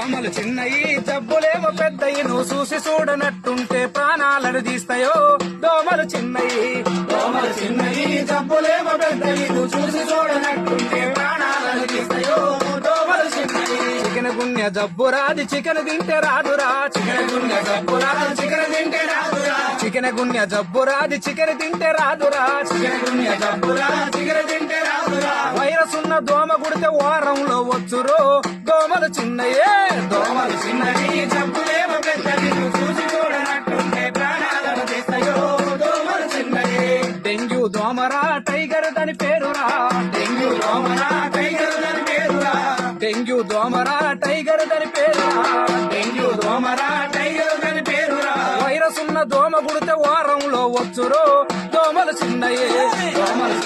దోమలు చిన్నయి జబ్బులేమో పెద్దయి నువ్వు చూసి చూడనట్టుంటే ప్రాణాలను తీస్తాయో. దోమలు చిన్నయి దోమలు చిన్నయి జబ్బులేమో పెద్దయి నువ్వు చూసి చూడనట్టుంటే ప్రాణాలను తీస్తాయో. దోమలు చిన్నయి. చికెన్ గుండె జబ్బు రాది చికెన్ తింటే రాదురా. చికెన్ గుండె జబ్బు రాదు చికెన్ తింటే రాదురా. చికెన్ గుండె జబ్బు రాది చికెన్ తింటే రాదురా. చికెన్ గుండె జబ్బు రాదు చికెన్ తింటే రాదురా. వైరస్ ఉన్న దోమ గుడితే వారంలో వచ్చురో. దోమలు చిన్నయే దోమలు చిన్నవి. జబ్బులేమో పెద్దవి చూసి చూడనట్టుంటే ప్రాణాలను తీస్తాయో. దోమలు చిన్నయే. డెంగ్యూ దోమరా టైగర్ దాని పేరురా. డెంగ్యూ దోమరా టైగర్ దాని పేరురా. డెంగ్యూ దోమరా టైగర్ దాని పేరురా. డెంగ్యూ దోమరా టైగర్ దాని పేరురా. వైరస్ ఉన్న దోమ గుడితే వారంలో వచ్చురో. దోమలు చిన్నయే దోమలు